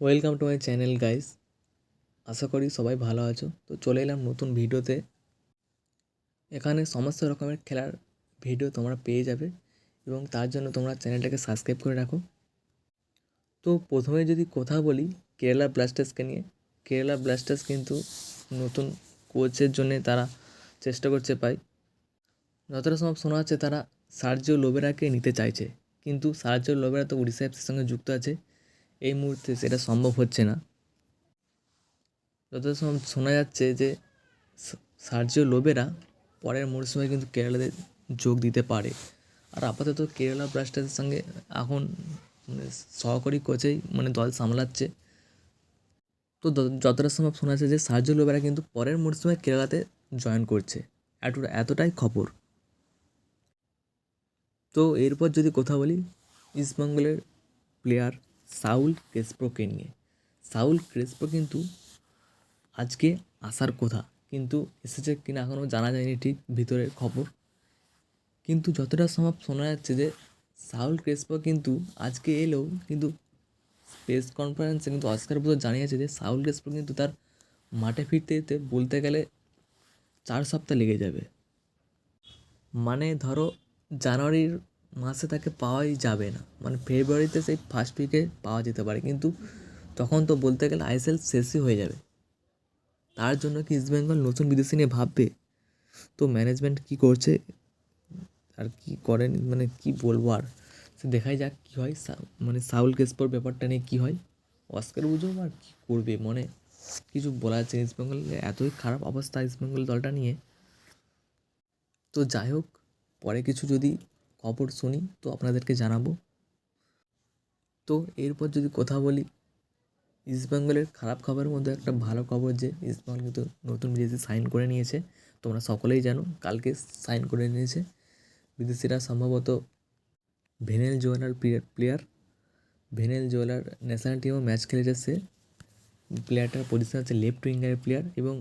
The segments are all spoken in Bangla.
Welcome to my channel guys আশা করি সবাই ভালো আছো। তো চলে এলাম নতুন ভিডিওতে। এখানে সমস্ত রকমের খেলার ভিডিও তোমরা পেয়ে যাবে এবং তার জন্য তোমরা চ্যানেলটাকে সাবস্ক্রাইব করে রাখো। তো প্রথমে যদি কথা বলি কেরালা ব্লাস্টার্সকে নিয়ে। কেরালা ব্লাস্টার্স কিন্তু নতুন কোচের জন্যে তারা চেষ্টা করছে পাই যতটা সম্ভব শোনা যাচ্ছে, তারা সার্জিও লোবেরাকে নিতে চাইছে। কিন্তু সার্জিও লোবেরা তো উড়িষ্যা এফসির সঙ্গে যুক্ত আছে। এই মুহূর্তে সেটা সম্ভব হচ্ছে না। যত শোনা যাচ্ছে যে সার্জিও লোবেরা পরের মরশুমে কিন্তু কেরালাতে যোগ দিতে পারে। আর আপাতত কেরালা ব্লাস্টার্সের সঙ্গে এখন মানে সহকারী কোচেই মানে দল সামলাচ্ছে। তো যতটা সম্ভব শোনা যাচ্ছে যে সার্জিও লোবেরা কিন্তু পরের মরশুমে কেরালাতে জয়েন করছে। এত, এতটাই খবর। তো এরপর যদি কথা বলি ইস্টবেঙ্গলের প্লেয়ার সাউল ক্রেসপোকে নিয়ে। সাউল ক্রেসপো কিন্তু আজকে আসার কথা, কিন্তু এসেছে কিনা এখনও জানা যায়নি ঠিক ভিতরের খবর। কিন্তু যতটা সম্ভব শোনা যাচ্ছে যে সাউল ক্রেসপো কিন্তু আজকে এলেও কিন্তু প্রেস কনফারেন্সে কিন্তু অস্কার বোধ জানিয়েছে যে সাউল ক্রেসপো কিন্তু তার মাঠে ফিরতে যেতে বলতে গেলে চার সপ্তাহ লেগে যাবে। মানে ধরো জানুয়ারির মাসে তাকে পাওয়াই যাবে না। মানে ফেব্রুয়ারিতে সেই ফার্স্ট উইকে পাওয়া যেতে পারে। কিন্তু তখন তো বলতে গেলে আইএসএল শেষই হয়ে যাবে। তার জন্য কি ইস্টবেঙ্গল নতুন বিদেশি নিয়ে ভাববে? তো ম্যানেজমেন্ট কি করছে? আর কি করেন? মানে কি বলব আর? সে দেখাই যাক কী হয়। মানে সাউল কেসপোর ব্যাপারটা নিয়ে কী হয়? অস্কার বুঝো আর কী করবে? মনে কিছু বলা যাচ্ছে ইস্টবেঙ্গল এতই খারাপ অবস্থা ইস্টবেঙ্গল দলটা নিয়ে। তো যাই হোক, পরে কিছু যদি খবর শুনি, তো আপনাদেরকে জানাব। তো এরপর যদি কথা বলি ইস্টবেঙ্গলের খারাপ খবরের মধ্যে একটা ভালো খবর যে ইস্টবেঙ্গল কিন্তু নতুন বিদেশি সাইন করে নিয়েছে। তোমরা সকলেই জানো, কালকে সাইন করে নিয়েছে। বিদেশিরা সম্ভবত ভেনেল জোয়েলার প্লেয়ার প্লেয়ার, ভেনেল জোয়েলার ন্যাশনাল টিমেও ম্যাচ খেলেছে সে। প্লেয়ারটার পজিশন আছে লেফট উইঙ্গারের প্লেয়ার এবং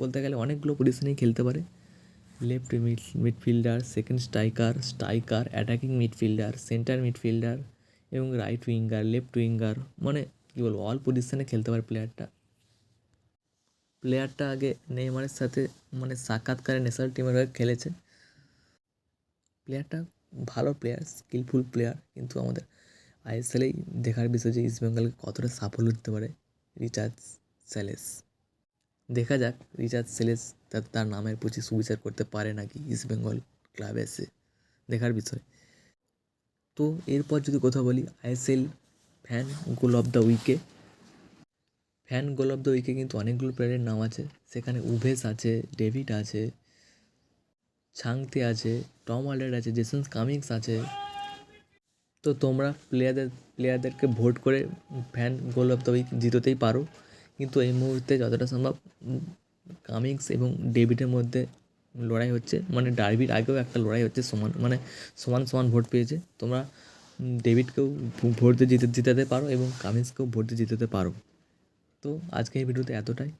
বলতে গেলে অনেকগুলো পজিশনেই খেলতে পারে। Left midfielder second striker striker attacking midfielder center midfielder এবং রাইট উইঙ্গার লেফট উইঙ্গার মানে কী বলব অল পজিশনে খেলতে পারে প্লেয়ারটা প্লেয়ারটা আগে নেইমারের সাথে মানে সাক্ষাৎকারে ন্যাশনাল টিমের হয়ে খেলেছে। প্লেয়ারটা ভালো প্লেয়ার স্কিলফুল প্লেয়ার কিন্তু আমাদের আইএসএলেই দেখার বিষয় যে ইস্টবেঙ্গলকে কতটা সাফল্য দিতে পারে রিচার্জ স্যালেস দেখা যাক রিচার্জ সেলেস তার তার নামের প্রতি সুবিচার করতে পারে নাকি ইস্টবেঙ্গল ক্লাবে এসে? দেখার বিষয়। তো এরপর যদি কথা বলি ISL fan goal of the উইকে ফ্যান গোল অফ দ্য উইকে কিন্তু অনেকগুলো প্লেয়ারের নাম আছে। সেখানে উভেস আছে ডেভিড আছে ছাংতে আছে টম আল্ডার আছে জেসন কামিংস আছে। তো তোমরা প্লেয়ারদের প্লেয়ারদেরকে ভোট করে fan goal of the week জিততেই পারো। কিন্তু এই মুহূর্তে যতটা সম্ভব কামিংস এবং ডেভিডের মধ্যে লড়াই হচ্ছে। মানে ডার্বির আগেও একটা লড়াই হচ্ছে সমান মানে সমান সমান ভোট পেয়েছে। তোমরা ডেভিডকেও ভোট দিয়ে জিতে জিতাতে পারো এবং কামিংসকেও ভোট দিয়ে জিতাতে পারো। তো আজকে এই ভিডিওতে এতটাই।